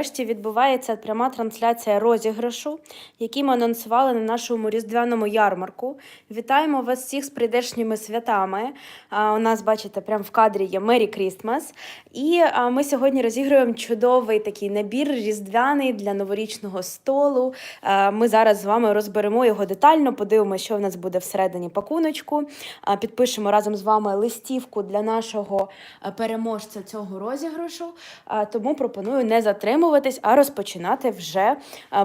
Нарешті відбувається пряма трансляція розіграшу, який ми анонсували на нашому різдвяному ярмарку. Вітаємо вас всіх з прийдешніми святами. У нас, бачите, прямо в кадрі є Мері Крістмас. І ми сьогодні розігруємо чудовий такий набір різдвяний для новорічного столу. Ми зараз з вами розберемо його детально, подивимося, що в нас буде всередині пакуночку. Підпишемо разом з вами листівку для нашого переможця цього розіграшу. Тому пропоную не затримуватись, а розпочинати вже.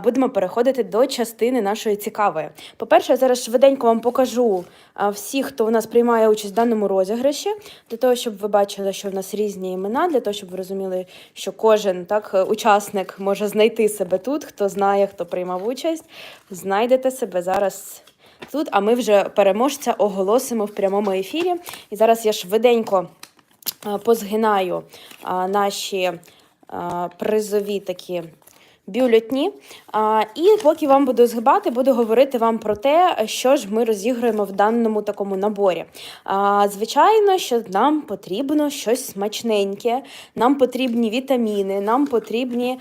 Будемо переходити до частини нашої цікавої. По-перше, я зараз швиденько вам покажу всіх, хто у нас приймає участь в даному розіграші, для того, щоб ви бачили, що в нас різні імена, для того, щоб ви розуміли, що кожен так е, учасник може знайти себе тут. Хто знає, хто приймав участь, знайдете себе зараз. Тут, а ми вже переможця оголосимо в прямому ефірі. І зараз я швиденько е, позгинаю наші призові такі бюлетні. І поки вам буду згибати, буду говорити вам про те, що ж ми розіграємо в даному такому наборі. Звичайно, що нам потрібно щось смачненьке, нам потрібні вітаміни, нам потрібні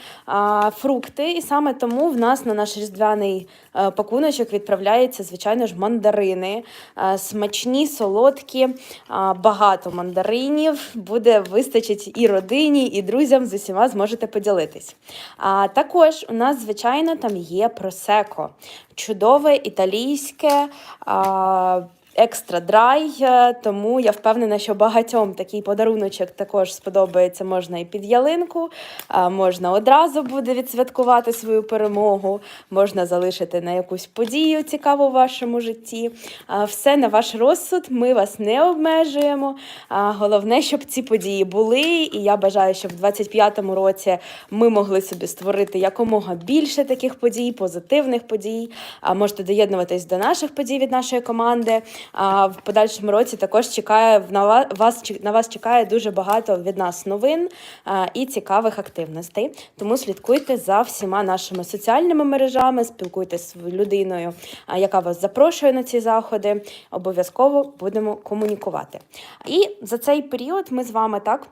фрукти. І саме тому в нас на наш різдвяний е, пакуночок відправляється, звичайно ж, мандарини. Смачні, солодкі, багато мандаринів. Буде вистачить і родині, і друзям з усіма зможете поділитись. А також у нас, звичайно, там є просеко. Чудове італійське. А, Екстра драй, е, тому я впевнена, що багатьом такий подаруночок також сподобається. Можна і під ялинку, можна одразу буде відсвяткувати свою перемогу, можна залишити на якусь подію цікаву в вашому житті. Все на ваш розсуд, ми вас не обмежуємо. Головне, щоб ці події були. І я бажаю, щоб в 25-му році ми могли собі створити якомога більше таких подій, позитивних подій. Можете доєднуватись до наших подій від нашої команди. А в подальшому році також чекає на вас на вас чекає дуже багато від нас новин і цікавих активностей. Тому слідкуйте за всіма нашими соціальними мережами, спілкуйтесь з людиною, яка вас запрошує на ці заходи. Обов'язково будемо комунікувати. І за цей період ми з вами так.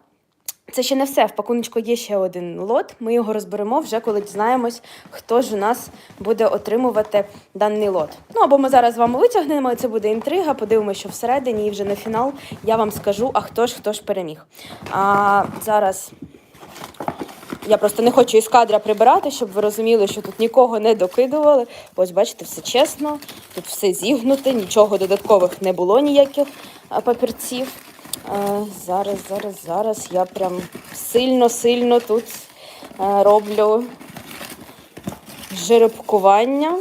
Це ще не все. В пакуночку є ще один лот. Ми його розберемо вже, коли дізнаємось, хто ж у нас буде отримувати даний лот. Ну або ми зараз з вами витягнемо, і це буде інтрига. Подивимося, що всередині, і вже на фінал я вам скажу, а хто ж хто ж переміг. А зараз я просто не хочу із кадра прибирати, щоб ви розуміли, що тут нікого не докидували. Ось, бачите, все чесно, тут все зігнуте, нічого додаткових не було, ніяких папірців. Зараз, зараз, зараз я прям сильно-сильно тут роблю жеребкування.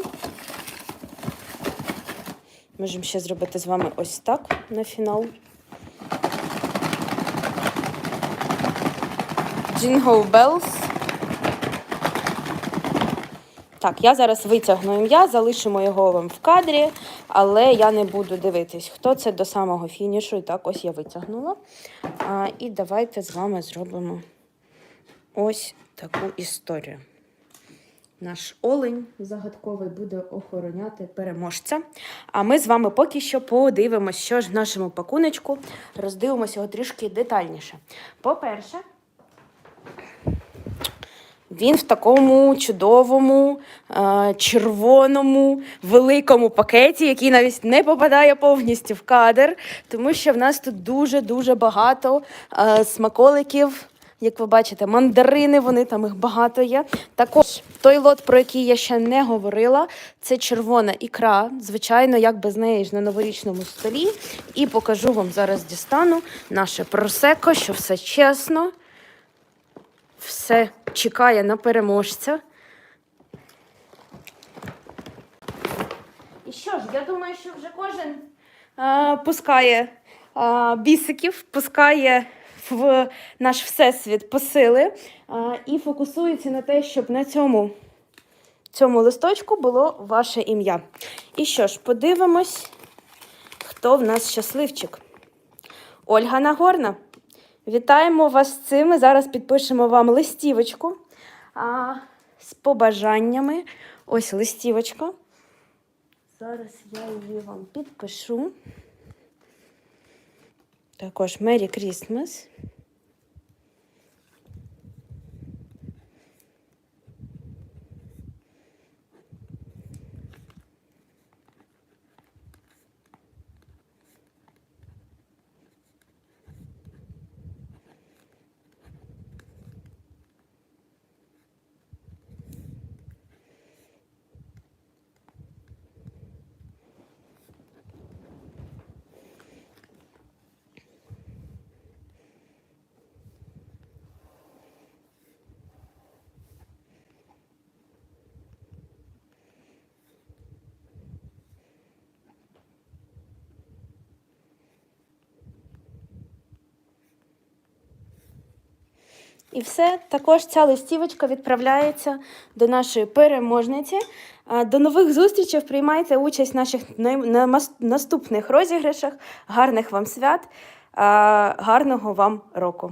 Можемо ще зробити з вами ось так на фінал. Jingle Bells. Так, я зараз витягну ім'я, залишимо його вам в кадрі, але я не буду дивитись, хто це до самого фінішу. І так, ось я витягнула. А, і давайте з вами зробимо ось таку історію. Наш олень загадковий буде охороняти переможця. А ми з вами поки що подивимося, що ж в нашому пакуночку. Роздивимося його трішки детальніше. По-перше, він в такому чудовому, е, червоному, великому пакеті, який навіть не попадає повністю в кадр, тому що в нас тут дуже-дуже багато е, смаколиків. Як ви бачите, мандарини, вони там їх багато є. Також той лот, про який я ще не говорила, це червона ікра. Звичайно, як без неї ж на новорічному столі. І покажу вам зараз дістану наше просеко, що все чесно все чекає на переможця. І що ж, я думаю, що вже кожен а, пускає а, бісиків, пускає в наш всесвіт посили а, і фокусується на те, щоб на цьому, цьому листочку було ваше ім'я. І що ж, подивимось, хто в нас щасливчик. Ольга Нагорна. Вітаємо вас з цим. Ми зараз підпишемо вам листівочку а, з побажаннями. Ось листівочка. Зараз я її вам підпишу. Також Merry Christmas. І все. Також ця листівочка відправляється до нашої переможниці. До нових зустрічей. Приймайте участь в наших наступних розіграшах. Гарних вам свят, гарного вам року.